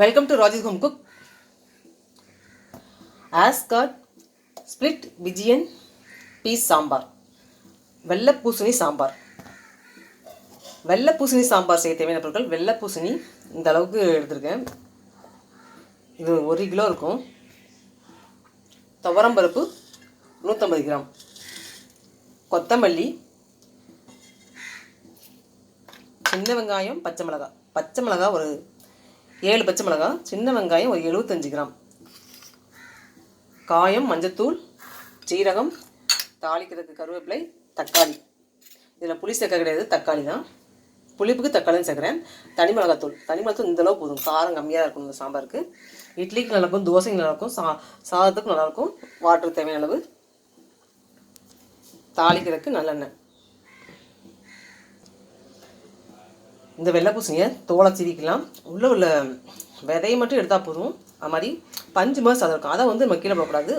Welcome to Rajith home cook ash gourd split Vijayan peas sambar வெள்ளை பூசணி சாம்பார் வெள்ளை பூசணி சாம்பார் செய்ய தேவையான பொருட்கள் வெள்ளை பூசணி இந்த அளவுக்கு எடுத்திருக்கேன். இது ஒரு கிலோ இருக்கும். துவரம்பருப்பு நூற்றம்பது கிராம். கொத்தமல்லி சின்ன வெங்காயம் பச்சை மிளகாய் பச்சை மிளகாய் ஒரு ஏழு பச்சை மிளகாய் சின்ன வெங்காயம் ஒரு எழுபத்தஞ்சு கிராம். காயம் மஞ்சத்தூள் சீரகம் தாளிக்கிறதுக்கு கருவேப்பிலை தக்காளி. இதில் புளி சேர்க்க கிடையாது தக்காளி தான். புளிப்புக்கு தக்காளியும் சேர்க்குறேன். தனி மிளகாத்தூள். தனி மிளகாத்தூள் இந்தளவு போதும். காரம் கம்மியாக இருக்கும் இந்த சாம்பாருக்கு. இட்லிக்கு நல்லாயிருக்கும் தோசைக்கு நல்லாயிருக்கும் சா சாதத்துக்கு நல்லாயிருக்கும். வாட்டர் தேவையான அளவு. தாளிக்கிறதுக்கு நல்லெண்ணெய். இந்த வெள்ளை பூசணியை தோலை சிரிக்கலாம் உள்ளே உள்ள விதையை மட்டும் எடுத்தால் போதும். அது மாதிரி பஞ்சு மாதிரி சாதம் இருக்கும். அதை வந்து நம்ம கீழே போடக்கூடாது.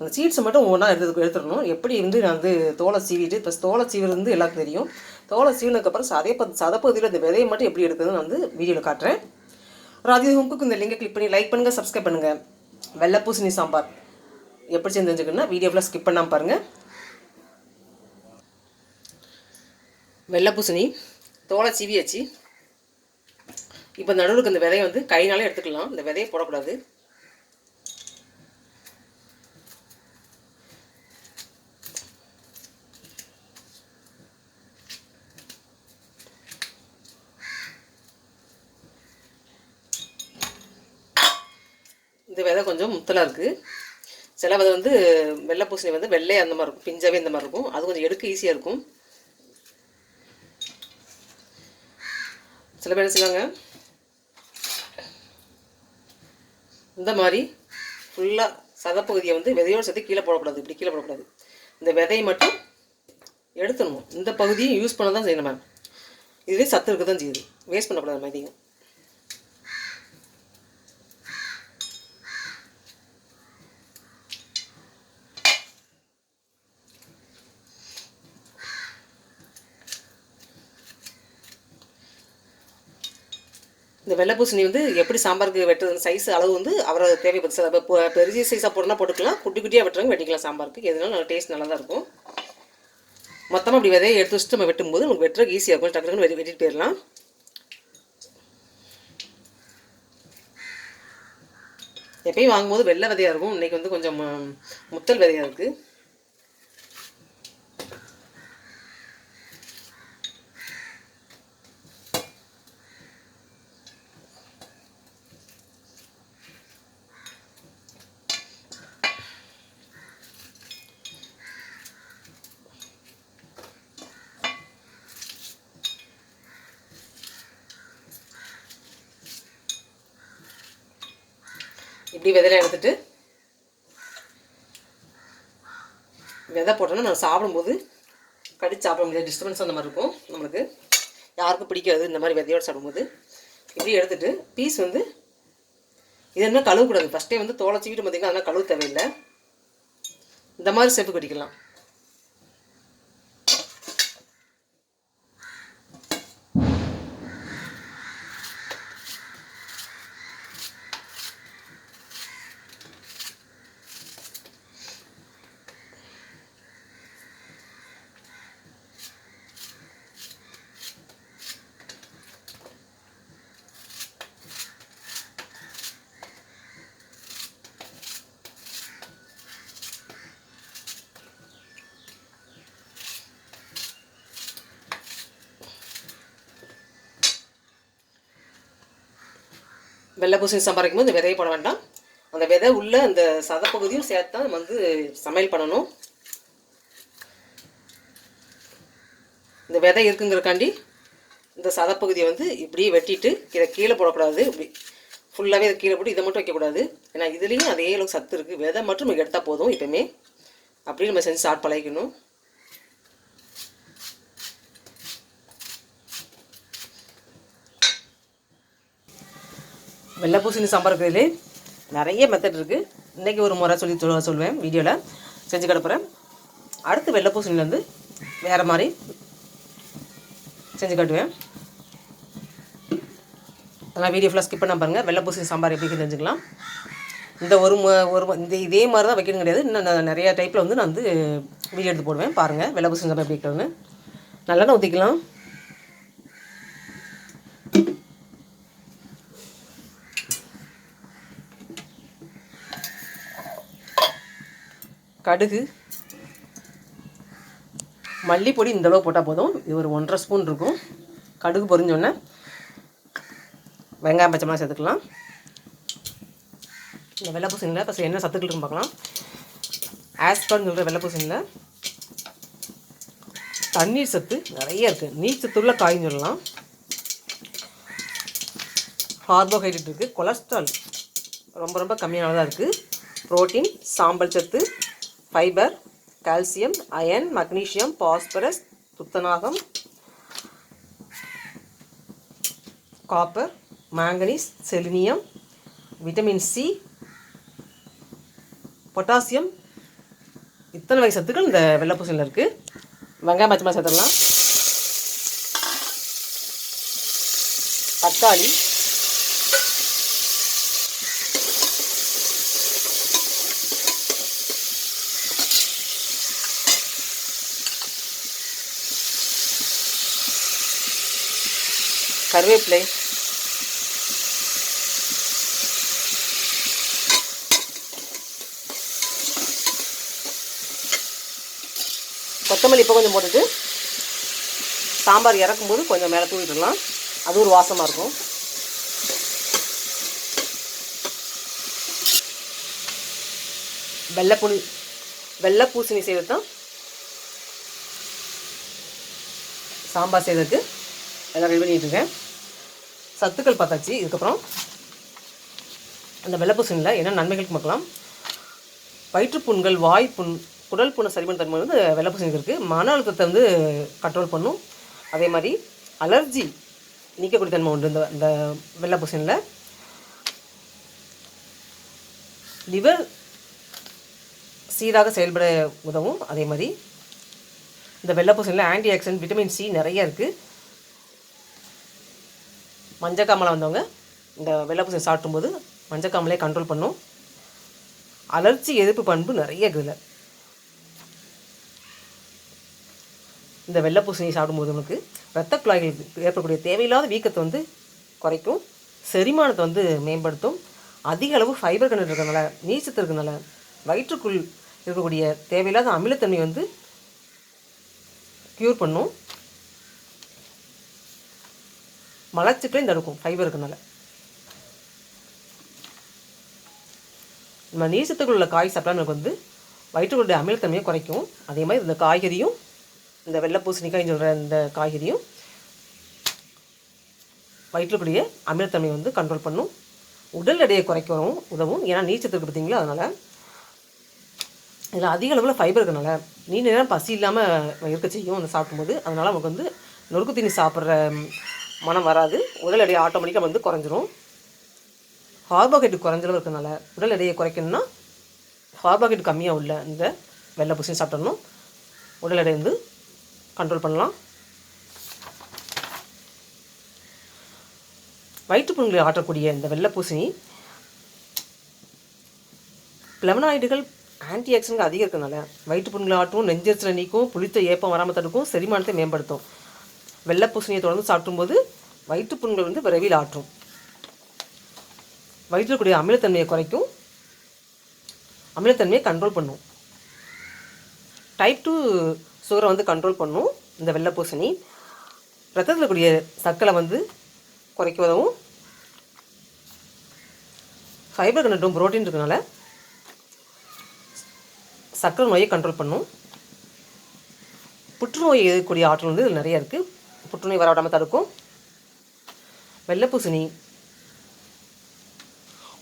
அந்த சீட்ஸை மட்டும் ஒவ்வொன்றா எடுத்து எடுத்துடணும். எப்படி வந்து நான் வந்து தோலை சீவிட்டு இப்போ தோலை சீவிறது வந்து எல்லாருக்கும் தெரியும். தோலை சீவினதுக்கப்புறம் சதை ப சதப்பகுதியில் இந்த விதையை மட்டும் எப்படி எடுக்குதுன்னு நான் வந்து வீடியோவில் காட்டுறேன். ராஜி ஹோம்க்கு இந்த லிங்கை கிளிக் பண்ணி லைக் பண்ணுங்கள் சப்ஸ்கிரைப் பண்ணுங்கள் வெள்ளை பூசணி சாம்பார். எப்படி செஞ்சு தெரிஞ்சுக்கணும்னா வீடியோ ஸ்கிப் பண்ணாமல் பாருங்கள் வெள்ளை பூசணி தோலை சீவி வச்சு இப்போ நடுவுக்கு இந்த விதையை வந்து கைனாலே எடுத்துக்கலாம். இந்த விதையை போடக்கூடாது. இந்த விதை கொஞ்சம் முத்தலாக இருக்குது சில விதை வந்து வெள்ளை பூசணி வந்து வெள்ளையே அந்த மாதிரி இருக்கும். பிஞ்சாவே இந்த மாதிரி இருக்கும். அது கொஞ்சம் எடுக்க ஈஸியாக இருக்கும். சில பேர் என்ன செய்வாங்க? இந்த மாதிரி ஃபுல்லாக சதப்பகுதியை வந்து விதையோடு சேர்த்து கீழே போடக்கூடாது. இப்படி கீழே போடக்கூடாது. இந்த விதையை மட்டும் எடுத்துடணும். இந்த பகுதியும் யூஸ் பண்ண தான் செய்யணும் மேம் இதுவே சத்து இருக்க தான் செய்யுது. வேஸ்ட் பண்ணக்கூடாது நம்ம இதையும். இந்த வெள்ளை பூசணி வந்து எப்படி சாம்பாருக்கு வெட்டுறது? சைஸ் அளவு வந்து அவரை தேவைப்பட்டு சார் பேர் பெரிய சைஸாக போடணும்னா போட்டுக்கலாம். குட்டி குட்டியாக வெட்டுறவங்க வெட்டிக்கலாம் சாம்பாருக்கு. எதுனாலும் நல்லா டேஸ்ட் நல்லா தான் இருக்கும். மொத்தமாக அப்படி விதையை எடுத்து வச்சுட்டு நம்ம வெட்டும்போது நமக்கு வெட்டுறதுக்கு ஈஸியாக இருக்கும். டக்கு டக்குன்னு வெட்டி வெட்டிட்டு போயிடலாம். எப்பயும் வாங்கும்போது வெள்ளை விதையாக இருக்கும். இன்னைக்கு வந்து கொஞ்சம் முத்தல் விதையாக இருக்குது இப்படி விதையில எடுத்துட்டு விதை போட்டோன்னா நம்ம சாப்பிடும்போது கடிச்சு சாப்பிட முடியாது டிஸ்டர்பன்ஸ் அந்த மாதிரி இருக்கும். நம்மளுக்கு யாருக்கும் பிடிக்காது இந்த மாதிரி விதையோடு சாப்பிடும்போது. இப்படி எடுத்துட்டு பீஸ் வந்து இது என்ன கழுவக்கூடாது. ஃபஸ்ட்டே வந்து தோலை சீவிட்டு பார்த்தீங்கன்னா அதெல்லாம் கழுவு தேவையில்லை. இந்த மாதிரி செப்பு கட்டிக்கலாம் வெள்ளை பூசணி சம்பாதிக்கும் போது இந்த விதையை போட வேண்டாம். அந்த விதை உள்ள அந்த சதப்பகுதியும் சேர்த்து தான் வந்து சமையல் பண்ணணும். இந்த விதை இருக்குங்கிறக்காண்டி இந்த சதப்பகுதியை வந்து இப்படியே வெட்டிட்டு இதை கீழே போடக்கூடாது. இப்படி ஃபுல்லாகவே இதை கீழே போட்டு இதை மட்டும் வைக்கக்கூடாது. ஏன்னா இதுலேயும் அதே அளவுக்கு சத்து இருக்குது விதை மட்டும் நம்ம எடுத்தால் போதும் எப்பயுமே அப்படியே நம்ம செஞ்சு ஸ்டார்ட் பழகிக்கணும். வெள்ளை பூசணி சாம்பார் வைக்கிறதுலே நிறைய மெத்தட் இருக்குது இன்றைக்கி ஒரு முறை சொல்லி சொல்ல சொல்லுவேன் வீடியோவில் செஞ்சு கிடப்புறேன் அடுத்து வெள்ளை பூசணிலேருந்து வேறு மாதிரி செஞ்சு காட்டுவேன். அதெல்லாம் வீடியோ ஃபுல்லாக ஸ்கிப் பண்ண பாருங்கள் வெள்ளை பூசணி சாம்பார் எப்படி செஞ்சுக்கலாம் தெரிஞ்சுக்கலாம். இந்த ஒரு ஒரு இந்த இதே மாதிரி தான் வைக்கணும் கிடையாது. இன்னும் நான் நிறைய டைப்பில் வந்து நான் வந்து வீடியோ எடுத்து போடுவேன். பாருங்கள் வெள்ளை பூசணி சாம்பார் எப்படி வைக்கிறதுன்னு தான் ஊற்றிக்கலாம் கடுகு மல்லிப்பொடி இந்த அளவு போட்டால் போதும். இது ஒரு ஒன்றரை ஸ்பூன் இருக்கும். கடுகு பொரிஞ்சோடனே வெங்காயம் பச்சை மிளகாய் சேர்த்துக்கலாம். இந்த வெள்ளை பூசணியில் ஃபஸ்ட்டு என்ன சத்துக்கள் இருக்குன்னு பார்க்கலாம். ஆஸ்பர்னு சொல்கிற வெள்ளை பூசணியில் தண்ணீர் சத்து நிறைய இருக்குது நீர் சத்துள்ள காய்ன்னு சொல்லலாம். கார்போஹைட்ரேட் இருக்குது கொலஸ்ட்ரால் ரொம்ப ரொம்ப கம்மியானதாக இருக்குது புரோட்டீன் சாம்பல் சத்து fibre calcium iron magnesium phosphorus துத்தநாகம் copper manganese selenium vitamin C potassium. இத்தனை வகை சத்துக்கள் இந்த வெள்ளைப்பூசணியில் இருக்குது வெங்காயம் பச்சை மிளகாய் சேர்த்துடலாம். தக்காளி. கருவேப்பிலை. கொத்தமல்லி இப்போ கொஞ்சம் போட்டுட்டு சாம்பார் இறக்கும்போது கொஞ்சம் மேலே தூவிட்டுடலாம் அது ஒரு வாசமாக இருக்கும். வெள்ளைப்புளி வெள்ளை பூசணி செய்கிறது தான் சாம்பார் செய்கிறதுக்கு எல்லாம் ரெடி பண்ணிட்டு இருக்கேன். சத்துக்கள் பார்த்தாச்சு. இதுக்கப்புறம் அந்த வெள்ளப்பூசணியில் என்ன நன்மைகளுக்கு பார்க்கலாம். வயிற்றுப்புண்கள் வாய் புண் குடல் புண்ணை சரி பண்ண தன்மை வந்து வெள்ளைப்பூசணிக்கு இருக்குது மன அழுத்தத்தை வந்து கண்ட்ரோல் பண்ணும். அதே மாதிரி அலர்ஜி நீக்கக்கூடிய தன்மை உண்டு இந்த இந்த வெள்ளப்பூசணியில் லிவர் சீராக செயல்பட உதவும். அதே மாதிரி இந்த வெள்ளைப்பூசணியில் ஆன்டி ஆக்சிடென்ட் விட்டமின் சி நிறைய இருக்குது மஞ்சக்காமலை வந்தவங்க இந்த வெள்ளைப்பூசணி சாப்பிடும்போது மஞ்சக்காமலையே கண்ட்ரோல் பண்ணும். அலர்ச்சி எதிர்ப்பு பண்பு நிறைய இருக்குதுல இந்த வெள்ளைப்பூசணி சாப்பிடும்போது நமக்கு இரத்த குழாய்களுக்கு ஏற்படக்கூடிய தேவையில்லாத வீக்கத்தை வந்து குறைக்கும். செரிமானத்தை வந்து மேம்படுத்தும். அதிக அளவு ஃபைபர் கண்டு இருக்கிறதுனால நீச்சத்து இருக்கிறதுனால வயிற்றுக்குள் இருக்கக்கூடிய தேவையில்லாத அமிலத்தன்மை வந்து க்யூர் பண்ணும். மலச்சிக்கலையும் தடுக்கும் ஃபைபர் இருக்கனால நம்ம நீசத்துக்குள்ள உள்ள காய் சாப்பிட்டா நமக்கு வந்து வயிற்றுக்குள்ள அமிலத்தன்மையை குறைக்கும். அதே மாதிரி இந்த காய்கறியும் இந்த வெள்ளை பூசணிக்காய்ன்னு சொல்கிற இந்த காய்கறியும் வயிற்றுக்குரிய அமிலத்தன்மையை வந்து கண்ட்ரோல் பண்ணும். உடல் எடையை குறைக்கவும் உதவும். ஏன்னா நீச்சத்துக்கு பார்த்தீங்களா? அதனால் இதில் அதிக அளவில் ஃபைபர் இருக்கனால நீண்ட நேரம் பசி இல்லாமல் இருக்க செய்யும். அந்த சாப்பிடும்போது அதனால் நமக்கு வந்து நொறுக்கு தீனி சாப்பிட்ற மனம் வராது. உடல் எடையை ஆட்டோமேட்டிக்காக வந்து குறைஞ்சிரும். கார்போஹைட்ரேட் குறைஞ்சளவு இருக்கனால உடல் எடையை குறைக்கணும்னா கார்போஹைட்ரேட் கம்மியாக உள்ள இந்த வெள்ளை பூசணி சாப்பிட்டணும் உடல் எடை வந்து கண்ட்ரோல் பண்ணலாம். வயிற்றுப்புண்களை ஆற்றக்கூடிய இந்த வெள்ளை பூசணி பிளவனாய்டுகள் ஆன்டி ஆக்சிடென்ட் அதிகம் இருக்கனால வயிற்றுப்புண்களை ஆட்டும் நெஞ்செரிச்சலை நீக்கும் புளித்த ஏப்பம் வராமல் தடுக்கும் செரிமானத்தை மேம்படுத்தும். வெள்ளை பூசணியை தொடர்ந்து சாப்பிடும்போது வயிற்றுப்புண்கள் வந்து விரைவில் ஆற்றும். வயிற்றுக்கூடிய அமிலத்தன்மையை குறைக்கும். அமிலத்தன்மையை கண்ட்ரோல் பண்ணும். டைப் டூ சுகரை வந்து கண்ட்ரோல் பண்ணும் இந்த வெள்ளை பூசணி. ரத்தத்தில் கூடிய சர்க்கரை வந்து குறைக்க உதவும். ஃபைபர் கண்டும் புரோட்டீன் இருக்கனால சர்க்கரை நோயை கண்ட்ரோல் பண்ணும். புற்றுநோய் எதிர்க்கூடிய ஆற்றல் வந்து இதில் நிறைய இருக்குது புற்றுநோய் வரவிடாமல் தடுக்கும். வெள்ளைப்பூசணி.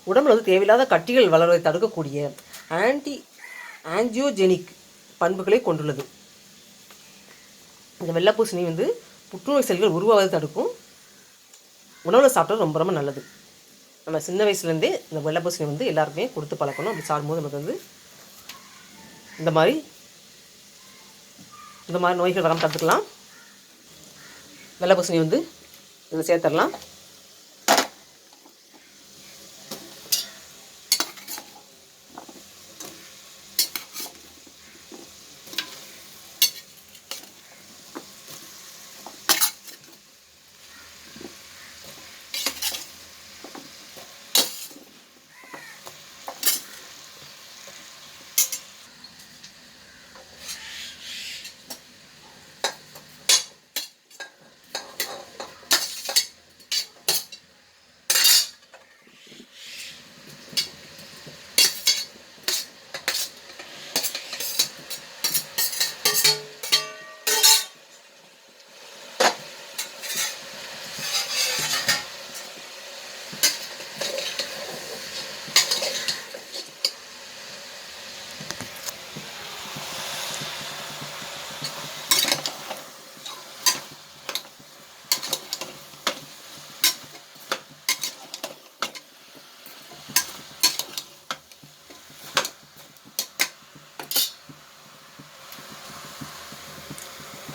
உடம்புல வந்து தேவையில்லாத கட்டிகள் வளர்வதை தடுக்கக்கூடிய ஆன்டி ஆன்ஜியோஜெனிக் பண்புகளை கொண்டுள்ளது. இந்த வெள்ளைப்பூசணி வந்து புற்றுநோய் செல்கள் உருவாவதை தடுக்கும். உணவில் சாப்பிட்டா ரொம்ப ரொம்ப நல்லது. நம்ம சின்ன வயசுலேருந்தே இந்த வெள்ளைப்பூசணி வந்து எல்லாருக்குமே கொடுத்து பழக்கணும். அப்படி சாப்பிடும்போது நமக்கு வந்து இந்த மாதிரி இந்த மாதிரி நோய்கள் வராமல் தடுத்துக்கலாம். வெள்ளை பூசணி வந்து இதில் சேர்த்துடலாம்.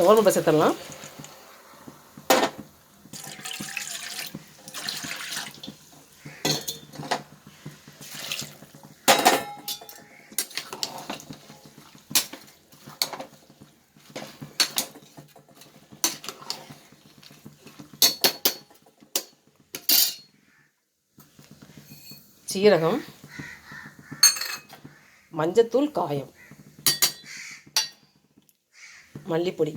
துவரம் சேர்த்துடலாம். சீரகம் மஞ்சத்தூள் காயம் மல்லிப்பொடி.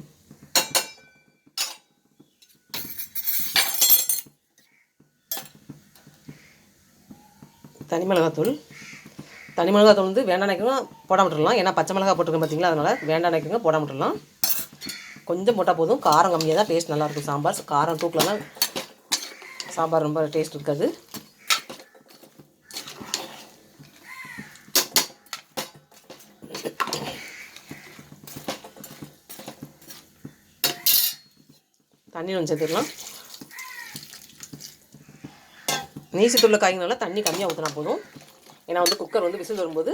தனி மிளகாத்தூள் தனி மிளகாத்தூள் வந்து வேண்டாம் நினைக்கங்க போடாம விட்டுறலாம் ஏன்னா பச்சை மிளகா போட்டிருக்கேன் பார்த்தீங்களா அதனால் வேண்டாம் நினைக்கங்க போடாம விட்டுறலாம் கொஞ்சம் போட்டால் போதும். காரம் கம்மியாக தான் டேஸ்ட் நல்லாயிருக்கும் சாம்பார் காரம் தூக்கிலலாம் சாம்பார் ரொம்ப டேஸ்ட் இருக்காது. தண்ணி கொஞ்சம் சேர்த்துக்கலாம் நீசித்துள்ள காய்கறினால தண்ணி கம்மியாக ஊற்றினா போதும். ஏன்னா வந்து குக்கர் வந்து விசில் வரும்போது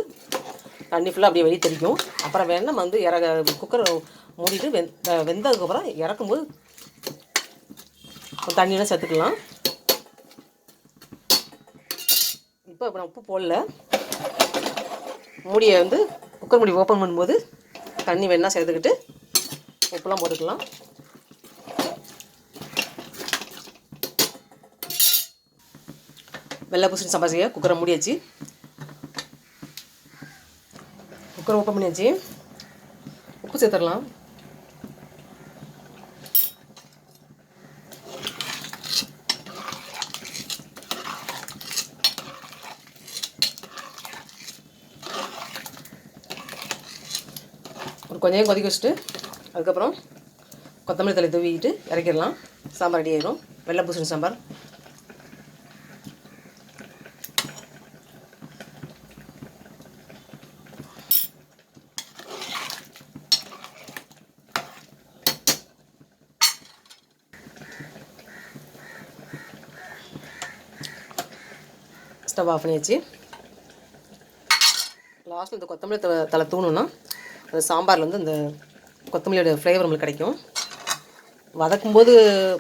தண்ணி ஃபுல்லாக அப்படியே வெளியே தெரிக்கும் அப்புறம் வேணால் நம்ம வந்து இறக குக்கர் மூடிட்டு வெந் வெந்ததுக்கப்புறம் இறக்கும்போது தண்ணியெலாம் சேர்த்துக்கலாம். இப்போ இப்போ நான் உப்பு போடல. மூடியை வந்து குக்கர் மூடி ஓப்பன் பண்ணும்போது தண்ணி வேணால் சேர்த்துக்கிட்டு உப்புலாம் போட்டுக்கலாம். வெள்ளை பூசணி சாம்பார் செய்ய குக்கரை மூடியாச்சு. குக்கரை ஓப்பன் பண்ணியாச்சு. உப்பு சேர்த்துடலாம். ஒரு கொஞ்சம் கொதிக்க வச்சுட்டு அதுக்கப்புறம் கொத்தமல்லி தலை தூவிக்கிட்டு இறக்கிடலாம். சாம்பார் ரெடி ஆயிடும் வெள்ளை பூசணி சாம்பார் ஸ்டவ் ஆஃப் பண்ணியாச்சு. லாஸ்ட்டில் இந்த கொத்தமல்லி தலை தலை தூணுன்னா அந்த சாம்பாரில் வந்து இந்த கொத்தமல்லியோட ஃப்ளேவர் நம்மளுக்கு கிடைக்கும். வதக்கும்போது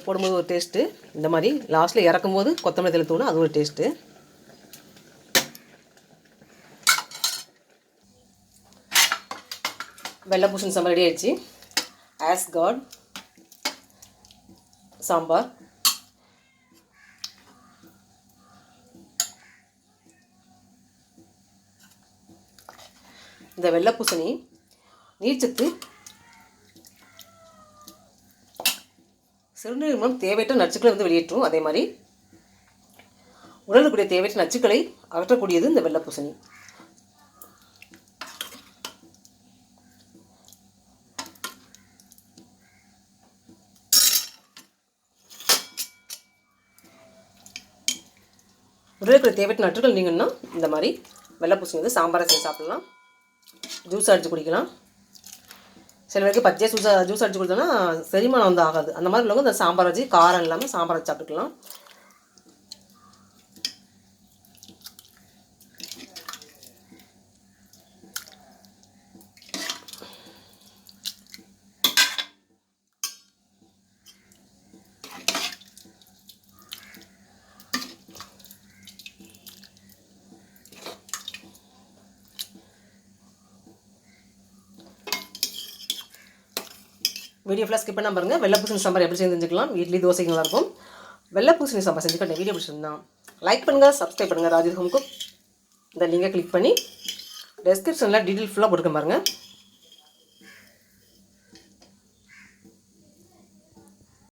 போடும்போது ஒரு டேஸ்ட்டு இந்த மாதிரி லாஸ்ட்டில் இறக்கும்போது கொத்தமல்லி தலை தூணும் அது ஒரு டேஸ்ட்டு வெள்ளை பூசணி சாம்பார் ரெடி ஆயிடுச்சு. Ash gourd sambar. இந்த வெள்ளை பூசணி நீர்ச்சத்து சிறுநீர் மூலம் தேவையற்ற நச்சுக்களை வந்து வெளியேற்றும் அதே மாதிரி உடலுக்குரிய தேவையற்ற நச்சுக்களை அகற்றக்கூடியது இந்த வெள்ளை பூசணி. உடலுக்குரிய தேவையற்ற நச்சுக்கள் நீங்கன்னா இந்த மாதிரி வெள்ளை பூசணி வந்து சாம்பாரை செஞ்சு சாப்பிடலாம். ஜூஸ் அடித்து குடிக்கலாம். சில பேருக்கு பச்சையாக ஜூஸ் ஜூஸ் அடித்து குடித்தோம்னா செரிமானம் வந்து ஆகாது. அந்த மாதிரி உள்ளவங்க இந்த சாம்பார் வச்சு காரம் இல்லாமல் சாம்பார் வச்சு சாப்பிட்டுக்கலாம். வீடியோ ஃபுல்லாக ஸ்கிப் பண்ணால் பாருங்கள் வெள்ளை பூசணி சாம்பார் எப்படி செஞ்சு செஞ்சுக்கலாம் இட்லி தோசைக்கு நல்லாயிருக்கும் வெள்ளை பூசணி சாம்பார் செஞ்சுக்கிட்ட வீடியோ பிடிச்சிருந்தான் லைக் பண்ணுங்கள் சப்ஸ்கிரைப் பண்ணுங்கள் ராஜி ஹோம்க்கு இந்த லிங்கை கிளிக் பண்ணி டெஸ்கிரிப்ஷனில் டீட்டெயில் ஃபுல்லாக கொடுக்க பாருங்கள்